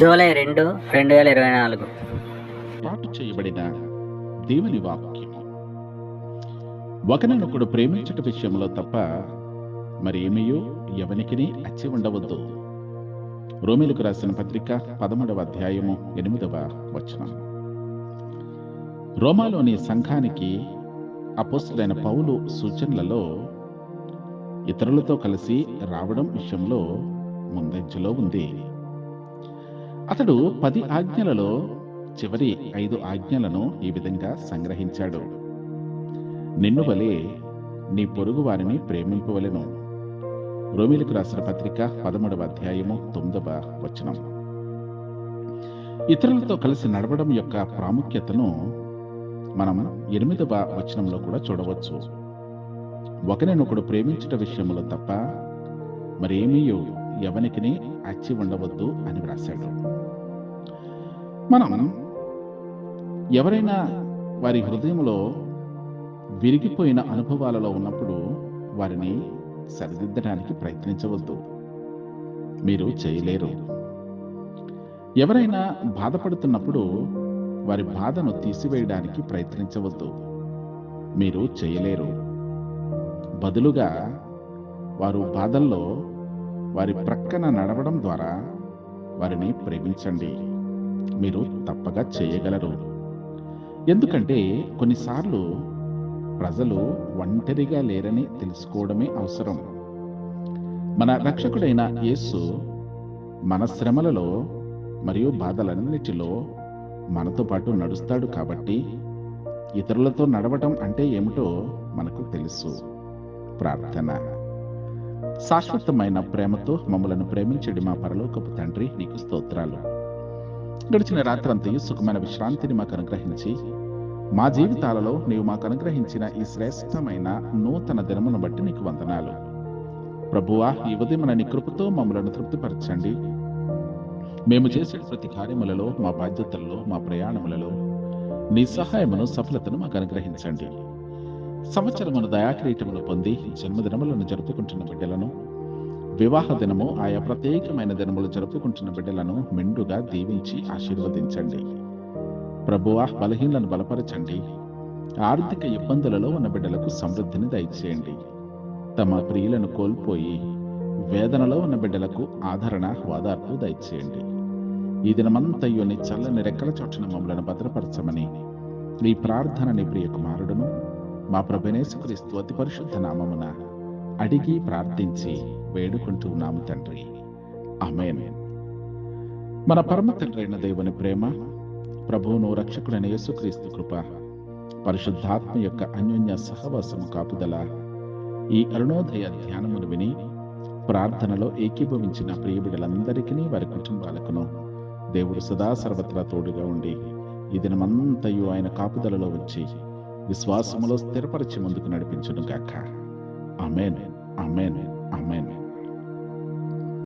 July రెండు రెండు వేల ఇరవై నాలుగు. పాటు చేయబడిన దేవుని వాక్యము. ఒకరినొకడు ప్రేమించట విషయంలో తప్ప మరి ఎవనికిని అచ్చి ఉండవద్దు. రోమిలకు రాసిన పత్రిక పదమూడవ అధ్యాయము ఎనిమిదవ వచనం. రోమాలోని సంఘానికి అపోస్తులైన పౌలు సూచనలలో ఇతరులతో కలిసి రావడం విషయంలో ముందంజలో ఉంది. అతడు పది ఆజ్ఞలలో చివరి ఐదు ఆజ్ఞలను ఈ విధంగా సంగ్రహించాడు. నిన్ను వలె నీ పొరుగు వారిని ప్రేమింపవలెను. రోమిలకు రాసిన పత్రిక పదమూడవ అధ్యాయము తొమ్మిదవ వచనం. ఇతరులతో కలిసి నడవడం యొక్క ప్రాముఖ్యతను మనం ఎనిమిదవ వచనంలో కూడా చూడవచ్చు. ఒకరినొకడు ప్రేమించట విషయంలో తప్ప మరేమీయో ఎవనికిని అచ్చి ఉండవద్దు అని వ్రాశాడు. మనం ఎవరైనా వారి హృదయంలో విరిగిపోయిన అనుభవాలలో ఉన్నప్పుడు వారిని సరిదిద్దడానికి ప్రయత్నించవద్దు. మీరు చేయలేరు. ఎవరైనా బాధపడుతున్నప్పుడు వారి బాధను తీసివేయడానికి ప్రయత్నించవద్దు. మీరు చేయలేరు. బదులుగా వారు బాధల్లో వారి ప్రక్కన నడవడం ద్వారా వారిని ప్రేమించండి. మీరు తప్పగా చేయగలరు. ఎందుకంటే కొన్నిసార్లు ప్రజలు ఒంటరిగా లేరని తెలుసుకోవడమే అవసరం. మన రక్షకుడైన యేసు మన శ్రమలలో మరియు బాధలన్నిటిలో మనతో పాటు నడుస్తాడు కాబట్టి ఇతరులతో నడవటం అంటే ఏమిటో మనకు తెలుసు. ప్రార్థన. శాశ్వతమైన ప్రేమతో మమ్మలను ప్రేమించడి మా పరలోకపు తండ్రి నీకు స్తోత్రాలు. గడిచిన రాత్రంతయు సుఖమైన విశ్రాంతిని మాకు అనుగ్రహించి మా జీవితాలలో నీవు మాకు అనుగ్రహించిన ఈ శ్రేష్టమైన నూతన దినమును బట్టి నీకు వందనాలు. ప్రభువా ఈ ఉదయం నీ కృపతో మమ్మలను తృప్తిపరచండి. మేము చేసే ప్రతి కార్యములలో మా బాధ్యతల్లో మా ప్రయాణములలో నీ సహాయమును సఫలతను మాకు అనుగ్రహించండి. సంవత్సరమును దయాక్రీటములు పొంది జన్మదినములను జరుపుకుంటున్న బిడ్డలను వివాహ దినము ఆయా ప్రత్యేకమైన దినములు జరుపుకుంటున్న బిడ్డలను మెండుగా దీవించి ఆశీర్వదించండి. ప్రభువా బలహీనలను బలపరచండి. ఆర్థిక ఇబ్బందులలో ఉన్న బిడ్డలకు సమృద్ధిని దయచేయండి. తమ ప్రియులను కోల్పోయి వేదనలో ఉన్న బిడ్డలకు ఆదరణ ఓదార్పు దయచేయండి. ఈ దినమంతయు నీ చల్లని రెక్కల చోటున మమ్మలను భద్రపరచమని నీ ప్రార్థన నీ ప్రియ కుమారుడును మా ప్రభునేసుక్రీస్తు అతి పరిశుద్ధ నామమున అడిగి ప్రార్థించి వేడుకుంటూ ఉన్నాము తండ్రి. ఆమేన్. మన పరమ తండ్రి అయిన దేవుని ప్రేమ ప్రభువును రక్షకుడైన యేసుక్రీస్తు కృప పరిశుద్ధాత్మ యొక్క అన్యోన్య సహవాసము కాపుదల ఈ అరుణోదయ ధ్యానమును విని ప్రార్థనలో ఏకీభవించిన ప్రియబిడలందరికీ వారి కుటుంబాలకును దేవుడు సదా సర్వత్రా తోడుగా ఉండి ఈ దినమంతయు ఆయన కాపుదలలో వచ్చి విశ్వాసములో స్థిరపరిచి ముందుకు నడిపించును గాక. అమేన్ అమేన్ అమేన్